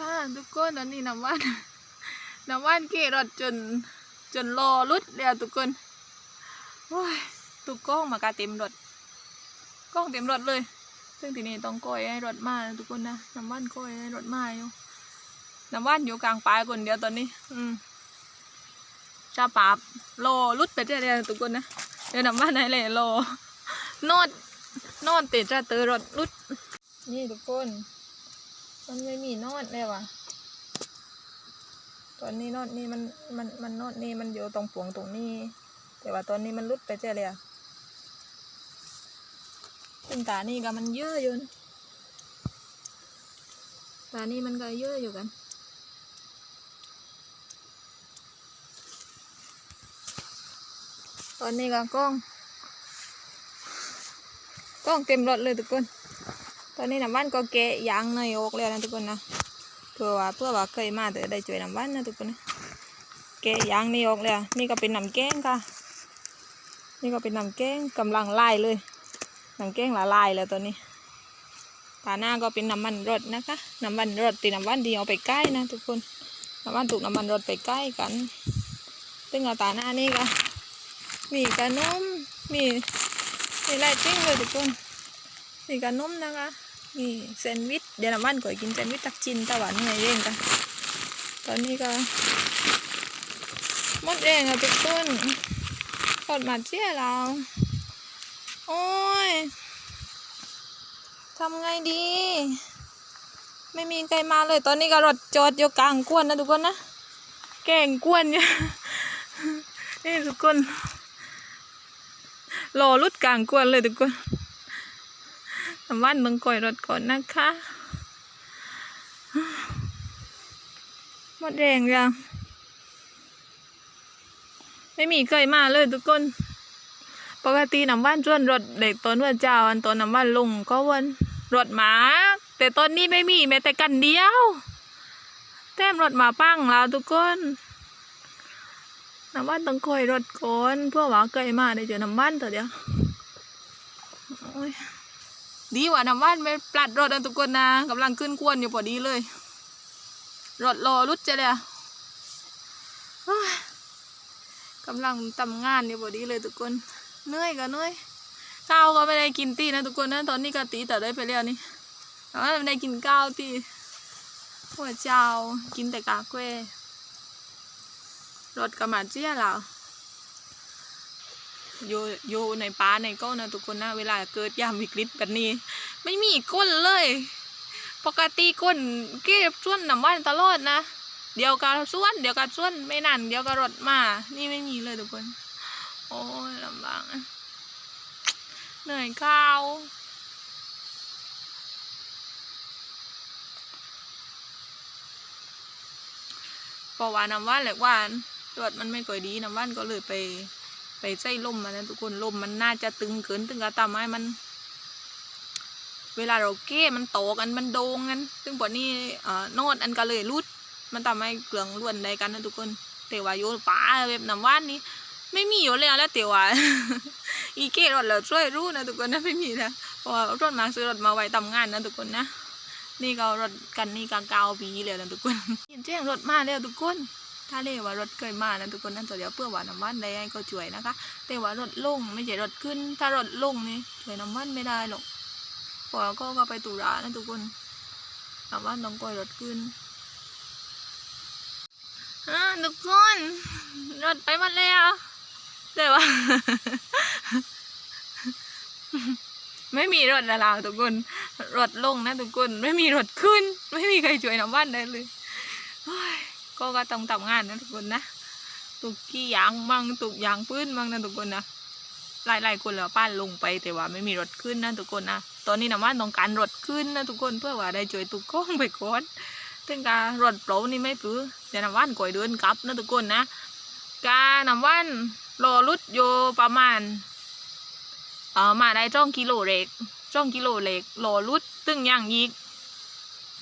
ค่ะทุกคนตอนนี้น้ำว่านน้ำว่านขี่รถจนจนรอรุดแล้วทุกคนโอ้ยตุกกล้องมากาเต็มรถกล้องเต็มรถเลย ซึ่งทีนี้ต้องก้อยให้รถมานะทุกคนนะน้ำว่านก้อยให้รถมาอยู่น้ำว่านอยู่กลางป่าคนเดียวตอนนี้ อืมชาปาบรอรุดไปเรื่อยๆทุกคนนะเดี๋ยวน้ำว่านให้เลยรอนอนนอนติดจะเตอรถรุดนี่ทุกคน มันไม่มีนอดเลยว่ะตอนนี้นอดนี่มันมันมันนอดนี่มันอยู่ตรงปวงตรงนี้ แต่ว่าตอนนี้มันรุดไปเจ๊เลยอะซึ่งตานี่ก็มันเยอะอยู่ตานี่มันก็เยอะอยู่กันตอนนี้ก็กล้อง กล้องเต็มรถเลยทุกคน ตอนนี้น้ำวันก็แกะยางในออกแล้วนะทุกคนนะเพื่อว่าเพื่อว่าเคยมาแต่ได้ช่วยน้ำวันนะทุกคนนะแกะยางนี่ออกแล้ว นี่ก็เป็นน้ำแกงค่ะ นี่ก็เป็นน้ำแกงกำลังไล่เลยน้ำแกงละลายแล้วตอนนี้ตาหน้าก็เป็นน้ำมันรถนะคะน้ำมันรถตีน้ำวันดีเอาไปใกล้นะทุกคนน้ำวันถูกน้ำมันรถไปใกล้กัน ซึ่งเอาตาหน้านี่ก็มีขนมมีมีอะไรจริงเลยทุกคนนี่ก็นมนะคะ นี่แซนด์วิชเดี๋ยวน้ำวันก่อยกินแซนด์วิชตักจินตะวันไงเองกันตอนนี้ก็หมดเองอะทุกคนทอดมาเชี่ยเราโอ้ยทำไงดี ไม่มีใครมาเลย ตอนนี้ก็รถจอดอยู่กลางกวนนะทุกคนนะแก่งกวนอยู่นี่ทุกคนรอรุดกลางกวนเลยทุกคน น้ำวันเบิ่งก่อยรถก่อนนะคะหมดแรงยังไม่มีใครมาเลยทุกคน ปกติน้ำวันชวนรถเด็กตอนวันเจ้าอันตอนน้ำวันลงก็วันรถหมา แต่ตอนนี้ไม่มีแม้แต่กันเดียว แต้มรถหมาปั้งแล้วทุกคนน้ำวันต้องคอยรถก่อนเพื่อหว่าใครมาได้เจอน้ำวันเถอะเดียวโอ้ย ดีกว่าน้ำว่านไม่ปลัดรถนะทุกคนนะกำลังขึ้นกวนอยู่พอดีเลย รถรอรุดจะเลยอะกำลังทำงานอยู่พอดีเลยทุกคนเหนื่อยก็เหนื่อยข้าวก็ไม่ได้กินตีนะทุกคนนะตอนนี้ก็ตีแต่ได้ไปแล้วนี่แต่ว่าไม่ได้กินข้าวตีหัวเจ้ากินแต่กากแควรถกระมาเจี๊ยแล้ว อยู่อยู่ในป่าในก้นนะทุกคนนะเวลาเกิดยามวิกฤตแบบนี้ ไม่มีก้นเลย ปกติก้นเก็บส่วนน้ำวันตลอดนะเดี๋ยวกับส่วนเดี๋ยวกับส่วนไม่นานเดี๋ยวกับรถมา นี่ไม่มีเลยทุกคน โอ้ยลำบากเหนื่อยข้าวเพราะว่าน้ำว่านแหละว่านตรวจมันไม่ค่อยดีน้ำว่านก็เลยไป ไปใส่ลมมานะทุกคนลมมันน่าจะตึงเกินตึงกระตามให้มัน เวลาเราเก้มันโตกันมันโดงกันซึ่งปอนี้เอ่อโนดอันก็เลยรุด มันทำให้เกลืองล้วนได้กันนะทุกคนแต่ว่าโยป่าแบบน้ำว่านนี้ไม่มีอยู่แล้วแล้วแต่ว่าอีเก้รถเราช่วยรู้นะทุกคนนะไม่มีนะเพราะว่ารถมาซื้อรถมาไว้ทำงานนะทุกคนนะนี่ก็รถกันนี่กเกาปีแล้วนะทุกคนยินเสียงรถมาแล้วทุกคน ถ้าเรียกว่ารถเคยมานะทุกคนนั่นตัวเดียวเพื่อว่าน้ำมันได้ก็ช่วยนะคะ แต่ว่ารถลงไม่ใช่รถขึ้น ถ้ารถลงนี่ช่วยน้ำมันไม่ได้หรอกพราะว่าก็ก็ไปตุลานะทุกคนน้ำมันต้องกอยรถขึ้นอ่าทุกคนรถไปหมดแล้วแต่ว่า ไม่มีรถแล้วล่ะทุกคนรถลงนะทุกคน ไม่มีรถขึ้น ไม่มีใครช่วยน้ำมันได้เลย ก็ก็ต้องทำงานนะทุกคนนะตุกกี้ยางมั่งตุกยางพื้นมั่งนะทุกคนนะหลายๆคนเหลือป้านลงไปแต่ว่าไม่มีรถขึ้นนะทุกคนนะตอนนี้น้ำมันต้องการรถขึ้นนะทุกคนเพื่อว่าได้ช่วยตุกก้องไปก่อนถึงการรถโปรนี่ไม่ปื้อเดี๋ยวน้ำมันก่อยเดินกลับนะทุกคนนะการน้ำมันรอรุดอยู่ประมาณเอ่อมาได้จ้องกิโลเล็กจ้องกิโลเล็กรอรุดตึงย่างยีก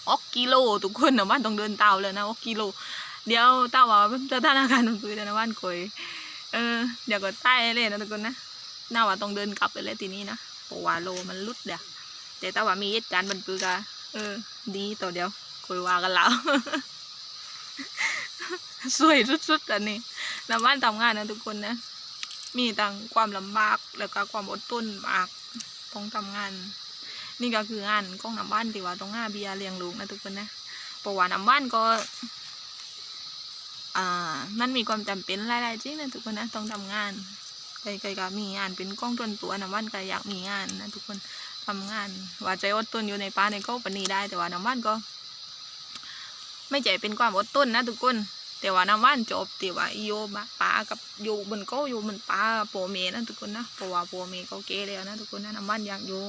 ออกกิโลทุกคนนะว่านต้องเดินเตาเลยนะออกกิโล เดี๋ยวต้าว่าสถานการณ์มันคือนะว่านคอยเออเดี๋ยวก็ใต้เลยนะทุกคนนะน่าว่าต้องเดินกลับไปเลยทีนี้นะเพราะว่าโลมันลุดเดี๋ยวแต่ต้าว่ามีเหตุการณ์มันคือกะเออ ดีต่อเดียวคุยว่ากันแล้วสวยสุดๆอันนี้น้ำบ้านทำงานนะทุกคนนะ มีทั้งความลำบากแล้วก็ความอดทนมากต้องทำงาน นี่ก็คืองานของน้ำบ้านที่ว่าต้องหาเบียเลี้ยงลูกนะทุกคนนะเพราะว่าน้ำบ้านก็ อ่า มันมีความจำเป็นหลายๆจริงนะทุกคนนะต้องทำงานใครๆก็มีงานเป็นกล้องตนตัวน้ำบ้านก็อยากมีงานนะทุกคนทำงาน ว่าใจอดทนอยู่ในป่าในก็ปานนีได้แต่ว่าน้ำบ้านก็ ไม่ใจเป็นความอดทนนะทุกคนแต่ว่าน้ำว่านจบแต่ว่าอโยบะป้ากับอยู่บนก็อยู่บนป้าโปเมนะทุกคนนะเพราะว่าโปเมเขาเกแล้วนะทุกคนนะน้ำว่านอยากอยู่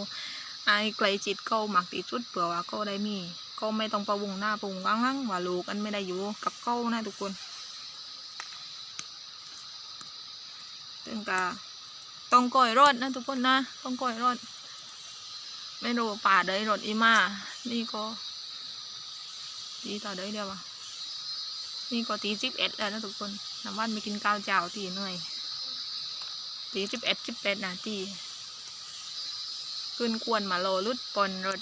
ไอ้ไกลจิตเขาหมักติดชุดเผื่อว่าก็ได้มี ก็ไม่ต้องประวงหน้าประวงข้างหลังว่าลูกอันไม่ได้อยู่กับเขานะทุกคน ถึงกะต้องก่อยรถนะทุกคนนะต้องก่อยรถไม่รู้ป่าเดยรถอีมา นี่ก็ดีต่อเดยเดียววะนี่ก็ตีสิบเอ็ดแล้วนะทุกคนน้ำวันไม่กินข้าวเจ้าตีหน่อยตีสิบเอ็ดสิบแปดนาทีขึ้นควรมาโลรุดปนรถ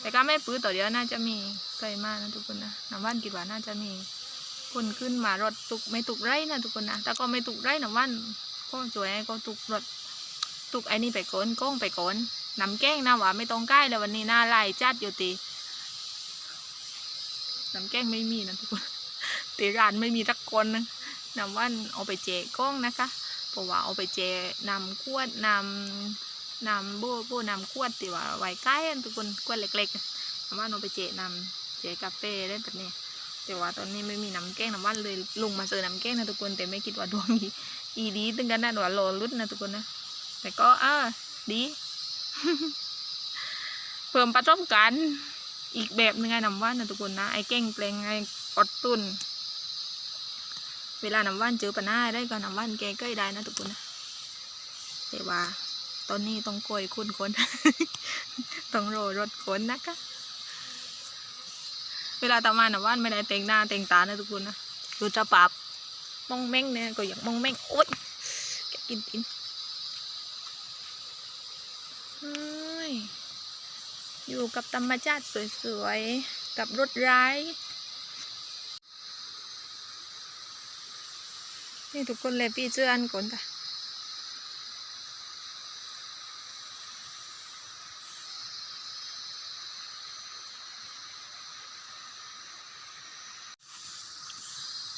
แต่ก็ไม่ปื้อต่อเดียวน่าจะมีไกลมากนะทุกคนนะน้ำวันคิดว่าน่าจะมี คนขึ้นมารถตุกไม่ตุกไรนะทุกคนนะแต่ก็ไม่ตุกไรน้ำวันก็สวยก็ตุกรถตุกไอ้นี่ไปโกนก้องไปโกนน้ำแกงนะว่าไม่ต้องใกล้แล้ววันนี้หน้าไล่จัดอยู่ตีน้ำแกงไม่มีนะทุกคนตีร้านไม่มีทักคนนะน้ำว่านเอาไปเจก้องนะคะเพราะว่าเอาไปเจนำขวดนำนำโบโบนำขวดตีว่าไว้ใกล้ทุกคนขวดเล็กๆน้ำว่านเอาไปเจนำเจกาแฟได้แบบนี้ แต่ว่าตอนนี้ไม่มีน้ำแกงน้ำว่านเลยลงมาเจอน้ำแกงนะทุกคนแต่ไม่คิดว่าดวงอีอีดีตึงกันนะดวงโลลุดนะทุกคนนะแต่ก็อ่าดีเพิ่มประสบการณ์อีกแบบหนึงไงน้ำว่านนะทุกคนนะไอ้เก่งเปลงไอ้อดตุนเวลาน้ำว่านเจอปัญหาได้ก็น้ำว่านแกก็ได้นะทุกคนนะแต่ว่าตอนนี้ต้องโกยคุณคนต้องรยรถขนนะคะ เวลาตามาน้ำว่านไม่ได้แต่งหน้าแต่งตานะทุกคนนะดูจะปรับมองแม่งเนี่ยก็อยากมองแม่งโอ๊ยแกกินกินเฮ้ยอยู่กับธรรมชาติสวยๆ กับรถร้าย นี่ทุกคนเลยพี่เชื่ออันก่อนจ้ะ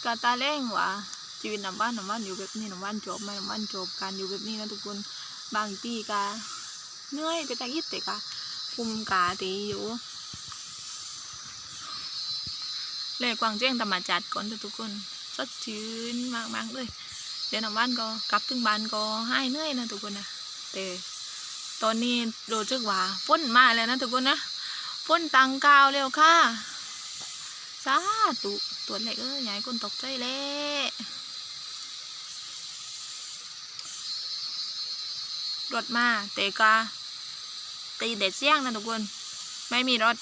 กาตาเล่งว่ะชีวิตน้ำบ้านน้ำบ้านอยู่แบบนี้น้ำบ้านจบไหมน้ำบ้านจบการอยู่แบบนี้นะทุกคนบางทีกาเหนื่อยไปแต่ยิดแต่กาคุมกาตีอยู่เลยกวางแจ้งธรรมจัดก่อนทุกคนสดชื่นมากมากๆเลยเดี๋ยวน้ำบ้านก็กลับถึงบ้านก็ให้เหนื่อยนะทุกคนนะแต่ตอนนี้รู้สึกว่าฝนมาแล้วนะทุกคนนะฝนตังกาวแล้วค่ะ สาธุตัวเล็กเอ้ยใหญ่คนตกใจแล้วรถมาแต่ก็ตีเด็ดเสียงนะทุกคน ไม่มีรถ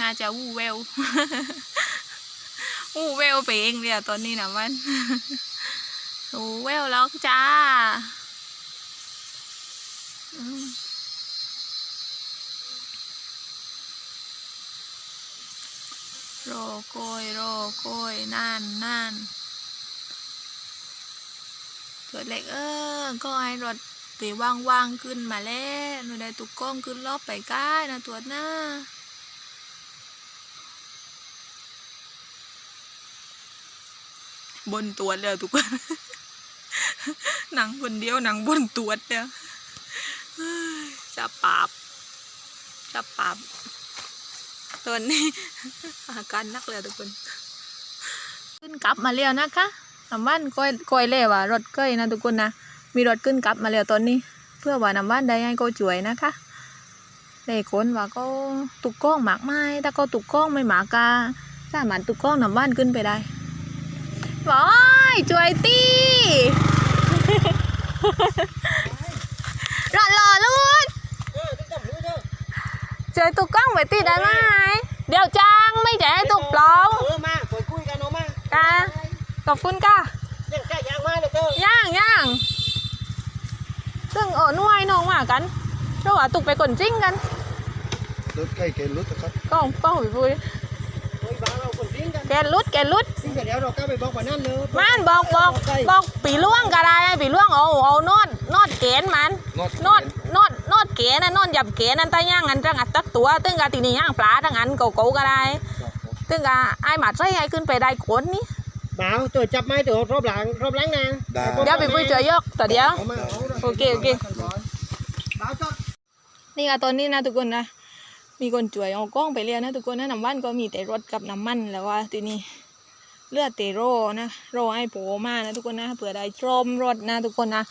น่าจะวูเวลวูเวลไปเองเดียวตอนนี้นะมันวูเวลแล้วจ้า อืมรอโกยรอโกยนานนานตัวเล็กเออก็ให้รถตีว่างๆขึ้นมาแล้วหนูได้ตุกกล้องขึ้นรอบไปใกล้นะตัวหน้าบนตัวเลยทุกคนหนังคนเดียวหนังบนตัวเดียวเฮ้ยจะปราบจะปราบ ตัวนี้อาการนักเลยทุกคน ขึ้นกลับมาแล้วนะคะน้ำบ้านก้อยก้อยเล่ว่ารถก้อยนะทุกคนนะมีรถขึ้นกลับมาแล้วตอนนี้ เพื่อว่าน้ำบ้านได้ให้เขาช่วยนะคะเลยคนว่าก็ตุกกล้องหมากไม้ถ้าก็ตุกกล้องไม่หมากาสามารถตุกกล้องน้ำบ้านขึ้นไปได้ว้ายช่วยตีรอรอลูก ช่วยตุกกล้องไปตีได้ไหมเดี๋ยวจ้างไม่ใช่ให้ตุกปลอมเออมาคุยคุยกันเนาะมาค่ะขอบคุณค่ะยังใกล้ยางมาเลยเจ้าย่างย่างซึ่งเออนุ่ยน้องมากันเราว่าตุกไปก่นจิ้งกันโดกิดใกล้เกณฑ์รุดนะครับกล้องกล้องพี่ปุ้ยโอ้ยบ้าเราคนทิ้งกันแกลุดแกลุดทิ้งกันแล้วเราก็ไปบอกว่านั่นเลยมันบอกบอกบอกปีล่วงก็ได้นะปีล่วงเอาเอานอดนอดเกณฑ์มันนอดน อดนอดนอดเกณฑ์นะนอดหยับเกณฑ์นั่นตาย่างอันจังอัดตักตัวตึงกะตีนี่ย่างปลาทั้งอันเก่าๆก็ได้ครับผมตึงกะไอ้หมาใส่ให้ขึ้นไปได้ขนนี่บ่าวตัวจับไม้ตัวรอบหลังรอบหลังนะได้เดี๋ยวพี่ปุ้ยเจอยกต่อเดียวเอามาาโอเคโอเคบ่าวจอดนี่ค่ะตอนนี้นะทุกคนนะมีคนจ่วยเอากล้องไปเรียนนะทุกคนนะน้ำมันก็มีแต่รถกับน้ำมันแล้วว่าทีนี้ เลือดเตโรนะโรให้โผล่มานะทุกคนนะเผื่อได้ชมรถนะทุกคนนะ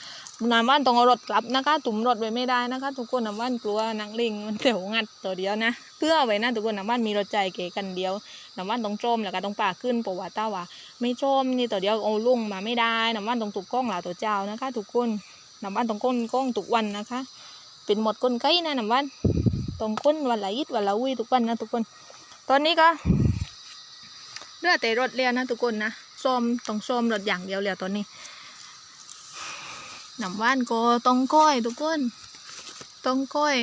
น้ำมันต้องเอารถกลับนะคะตุ่มรถไว้ไม่ได้นะคะ ทุกคนน้ำมันกลัวนังลิงมันเถียวงัดตัวเดียวนะเพื่อไว้นะทุกคนน้ำมันมีรถใจเก๋กันเดียวน้ำมันต้องโจมแล้วก็ต้องป่าขึ้นเพราะว่าต้าว่าไม่โจมนี่ตัวเดียวเอาลุ่งมาไม่ได้น้ำมันต้องถูกกล้องหลาตัวเจ้านะคะ ทุกคนน้ำมันต้องก้นกล้องทุกวันนะคะ เป็นหมดก้นไก่นะน้ำมันตรงก้นวันละยิดวันละวิทุกวันนะทุกคน ตอนนี้ก็ เลือแต่รถเรียวนะทุกคนนะซ้อมต้องซ้อมรถอย่างเดียวแล้วตอนนี้น้ำว่านก็ต้องก้อยทุกคนต้องก้อย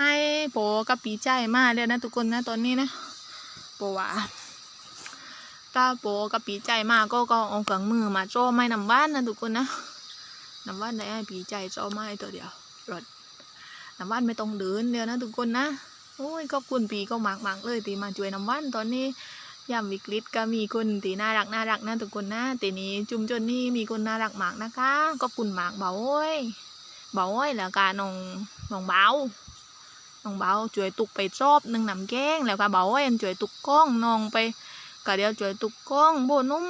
ให้โปกับปีใจมาแล้วนะทุกคนนะตอนนี้นะโปว่าถ้าโปกับปีใจมาก็ก็เอาเครื่องมือมาโจ้ไม่น้ำว่านนะทุกคนนะน้ำว่านได้ให้ปีใจโจ้ไม่ตัวเดียวรถน้ำว่านไม่ต้องเดินเดียวนะทุกคนนะโอ้ยขอบคุณปีก็มากมากเลยตีมาช่วยน้ำว่านตอนนี้ ยามวิกฤตก็มีคนตีน่ารักน่ารักนะทุกคนนะตีนี้จุมจนนี่มีคนน่ารักมากนะคะขอบคุณมากเบาโอ้ยเบาโอ้ยแล้วก็น้องน้องเบาน้องเบาช่วยตุกไปชอบหนึ่งน้ำแกงแล้วก็เบาโอ้ยช่วยตุกกล้องน้องไปก็เดี๋ยวช่วยตุกกล้องโบนุ่ม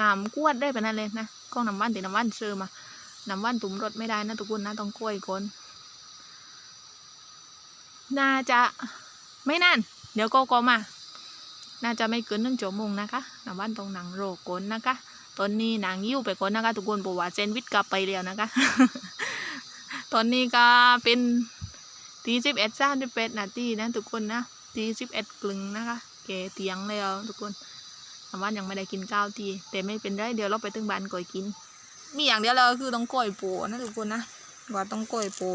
น้ำกวดได้ไปนั่นเลยนะกล้องน้ำว่านตีน้ำว่านซื้อมาน้ำว่านตุ่มรถไม่ได้นะทุกคนนะต้องกล้วยคนน่าจะไม่นานเดี๋ยวก็ก็มา น่าจะไม่เกินหนึ่งชั่วโมงนะคะน้ำวันตรงหนังโรกนนะคะ ตอนนี้หนังยิ้วไปก่อนนะคะ ทุกคนบอกว่าเซนวิชกลับไปแล้วนะคะ ตอนนี้ก็เป็นตีสิบเอ็ดสามสิบแปดนาทีนะทุกคนนะตีสิบเอ็ดกลึงนะคะแกเตียงแล้วทุกคนน้ำวันยังไม่ได้กินข้าวทีแต่ไม่เป็นไรเดี๋ยวเราไปถึงบ้านก่อยกิน มีอย่างเดียวเราคือต้องก่อยปูนะทุกคนนะว่าต้องก่อยปู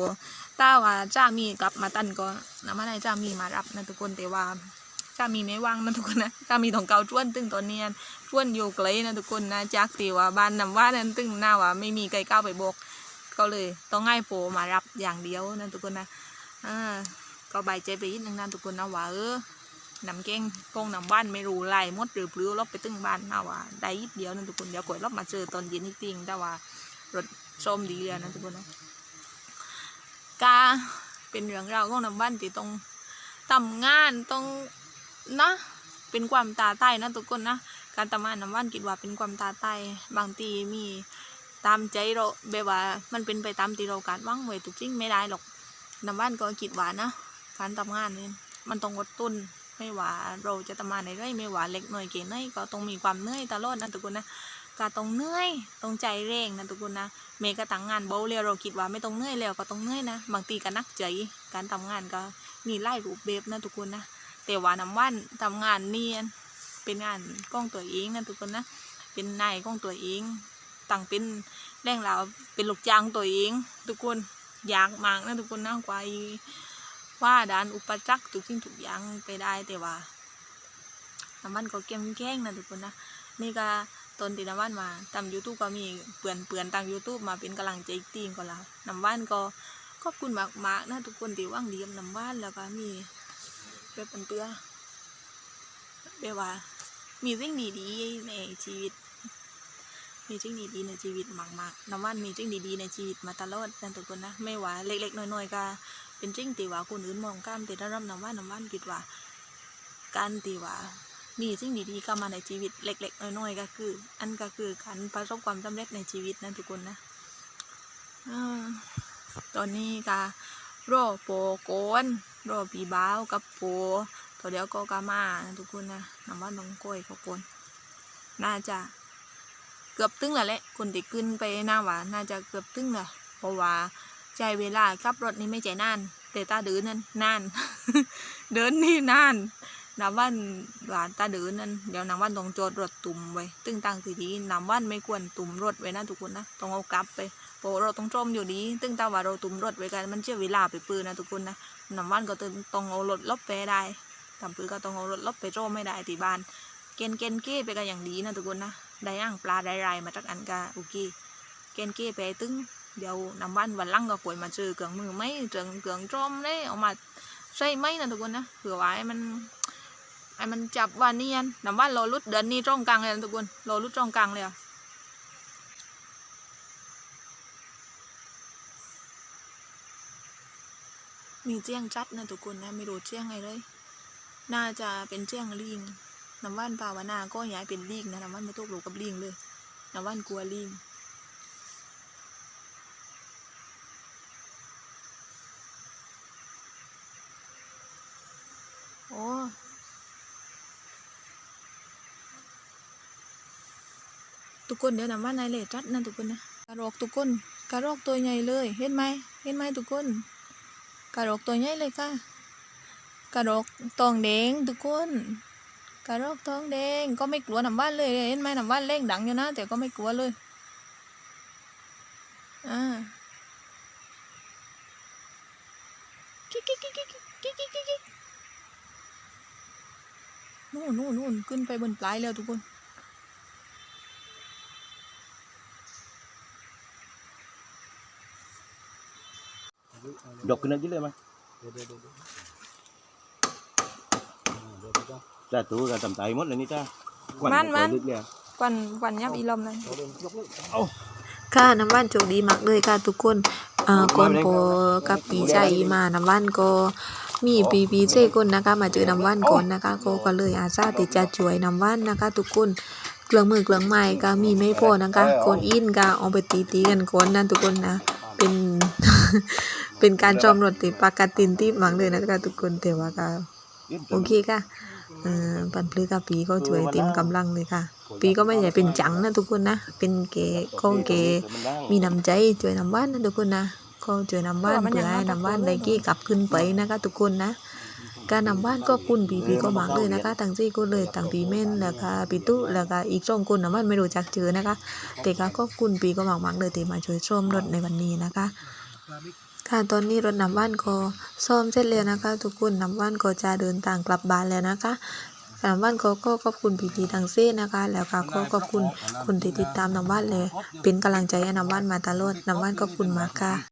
ถ้าว่าจ้ามีกลับมาตันก็น้ำมันให้จ้ามีมารับนะทุกคนแต่ว่าามีไม่ว่างนะทุกคนนะจ้ามีของเก่าจ้วนตึงตอนเนี้ยจ้วนอยู่ไกลนะทุกคนนะจากตีว่าบ้านนำว่านั้นตึงหน้าว่าไม่มีใครก้าวไปบอกก็เลยต้องให้โปมารับอย่างเดียวนะทุกคนนะอ่าก็ใบใจไปนิดนึงนะทุกคนนะว่าเออนำเก้งกงนำบ้านไม่รู้ไรมดหรือปลิวลบไปตึงบ้านนะว่าได้ยิดเดียวนะทุกคนเดี๋ยวก่อยลบมาเจอตอนเย็นอีกทีนึงแต่ว่ารถส้มดีเลยนะทุกคนนะกาเป็นเรื่องราวของน้ำบ้านที่ต้องทำงานต้อง นะ เป็นความตาใต้นะทุกคนนะ การทำงานน้ำบ้านคิดว่าเป็นความตาใต้บางทีมีตามใจเราแบบว่ามันเป็นไปตามที่เราการว่างไว้ทุกสิ่งไม่ได้หรอกน้ำบ้านก็คิดว่านะ การทำงานนี่มันต้องอดทนไม่ว่าเราจะทำงานในไรไม่ว่าเล็กหน่อยเก่งน้อยก็ต้องมีความเหนื่อยตลอดนะทุกคนนะก็ต้องเหนื่อยต้องใจเร่งนะทุกคนนะเมย์ก็ตั้งงานเบาเรียวเราคิดว่าไม่ต้องเหนื่อยแล้วก็ต้องเหนื่อยนะบางทีก็นักใจการทำงานก็มีไล่รูปแบบนะทุกคนนะ แต่ว่าน้ำวันทำงานเนียนเป็นงานกล้องตัวเองนะทุกคนนะเป็นนายกล้องตัวเองตั้งเป็นแรงเราเป็นลูกจ้างตัวเอง ทุกคนอยากมากนะทุกคนนะกว่าว่าด้านอุปสรรคทุกสิ่งทุกอย่างไปได้แต่ว่าน้ำมันก็เก่งแข้งนะทุกคนนะนี่ก็ตนที่น้ำว่านมาทำยูทูบก็มีเปื่อนเปื่อนๆทางยูทูบมาเป็นกำลังใจอีกทีก็แล้วน้ำว่านก็ขอบคุณมากมากๆนะทุกคนที่ว่างดีกับน้ำว่านแล้วก็มี แบบเป็นเปื่อแบบว่า มีสิ่งดีๆในชีวิต มีสิ่งดีๆในชีวิตมากๆน้ำว่านมีสิ่งดีๆในชีวิตมาตลอดนะทุกคนนะ ไม่ว่าเล็กๆน้อยๆก็เป็นสิ่งที่ว่าคนอื่นมองข้ามแต่ถ้ารับน้ำว่านน้ำว่านคิดว่า การที่ว่ามีสิ่งดีๆเข้ามาในชีวิตเล็ก ๆ น้อยๆก็คือ อันก็คือการประสบความสำเร็จในชีวิตนะทุกคนนะอตอนนี้ก็ รอโปโกนรอปีบ้าวกับโปตัวเดียวก็กามานะทุกคนนะน้ำว่าน้องกล้วยเขาปนน่าจะเกือบตึ้งแล้วแหละคนที่ขึ้นไปหน้าหวาน่าจะเกือบตึ้งแล้วเพราะว่าใจเวลาขับรถนี่ไม่ใจนานแต่ตาเดินนั่นนาน เดินนี่นานน้ำว่านหลานตาเดินนั่นเดี๋ยวน้ำว่านต้องจอดรถตุ่มไว้ตึงตังทีดีน้ำว่านไม่ควรตุ่มรถไว้นะทุกคนนะต้องเอากลับไป โปเราต้องจมอยู่ดีตึงต่ว่าเราตุ่มรถไว้กันมันเชื่อเวลาไปปืนนะทุกคนนะน้ำวันก็ต้องต้องเอารถลบไปได้ทำปืนก็ต้องเอารถลบไปโจมไม่ได้ที่บ้าน เกณฑ์เกณฑ์เก้ไปก็อย่างดีนะทุกคนนะได้ย่างปลาได้ไรมาจากอันกาโอเคเกณฑ์เก้ไปตึงเดี๋ยวน้ำวันวันลังก็ควรมาเจอเครื่องมือไหมเจืองเครื่องจมเลยเอามาใส่ไหมนะทุกคนนะเผื่อไว้มันไอ้มันจับวันนี้ยันน้ำวันเรอรุดเดือนนี้ตรงกลางเลยนะทุกคนเรอรุดตรงกลางเลยอะ มีเจียงจัดนะทุกคนนะไม่รู้เจียงไงเลย น่าจะเป็นเจียงลิงน้ำว่านภาวนาก็ย้ายเป็นลิงนะน้ำว่านมาตกหลูกับลิงเลยน้ำว่านกลัวลิงโอ้ทุกคนเดี๋ยวน้ำว่านนายเลจัดนะทุกคนนะกระรอกทุกคนกระรอกตัวใหญ่เลย เห็นไหมเห็นไหมทุกคน กระรอกตัวใหญ่เลยค่ะกระรอกตองแดงทุกคนกระรอกตองแดงก็ไม่กลัวน้ำบ้านเลยเห็นไหมน้ำบ้านเร่งดังอยู่นะแต่ก็ไม่กลัวเลยอ่าโนู่นนู่นนู่นขึ้นไปบนปลายแล้วทุกคน ดกขึ้นนั่นยิ่งเลยมั้ยเดี๋ยวเดี๋ยวเดี๋ยวเดี๋ยวเดี๋ยวเดี๋ยวจ้าตัวก็ทำใจหมดเลยนี่จ้ามันมันลึกเลยควันควันยับอีลมเลยเอาเดี๋ยวยกเลยค่ะน้ำว่านโชคดีมากเลยค่ะทุกคนอ่าก่อนพอกับปีใจมาน้ำว่านก็มีปีปีเจคนนะคะมาเจอน้ำว่านก่อนนะคะก็ก็เลยอาสาที่จะช่วยน้ำว่านนะคะ ทุกคนเครื่องมือเครื่องไม้ก็มีไม่พอนะคะคนอินก็เอาไปตีตีๆกันก่อนนะทุกคนนะ เป็น เป็นการจอมรถติปากกาตินที่มังเลยนะคะทุกคนแต่ว่าก็โอเคค่ะปันพลือกับปีก็ช่วยเต็มกำลังเลยค่ะ ปีก็ไม่ใช่เป็นจังนะทุกคนนะ เป็นเก๋ก็เก๋มีน้ำใจช่วยน้ำบ้านนะทุกคนนะก็ช่วยน้ำบ้านเพื่อให้น้ำบ้านได้กี้กลับขึ้นไปนะคะทุกคนนะ การนำบ้านก็คุณปีปีก็หมากเลยนะคะทั้งสี่คนเลยทั้งปีเม่นแล้วก็ปีตุแล้วก็อีกสองคนนะมันไม่รู้จักเจอนะคะแต่ก็คุณปีก็หมากหมากเลยที่มาช่วยซ่อมรถในวันนี้นะคะค่ะตอนนี้รถนำบ้านก็ซ่อมเสร็จแล้วนะคะ ทุกคนนำบ้านก็จะเดินทางกลับบ้านแล้วนะคะนำบ้านก็ก็ขอบคุณพี่พีทางเซ่นะคะ แล้วก็ขอขอบคุณคนที่ติดตามนำบ้านเลย เป็นกำลังใจให้นำบ้านมาตลอดนำบ้านขอบคุณมากค่ะ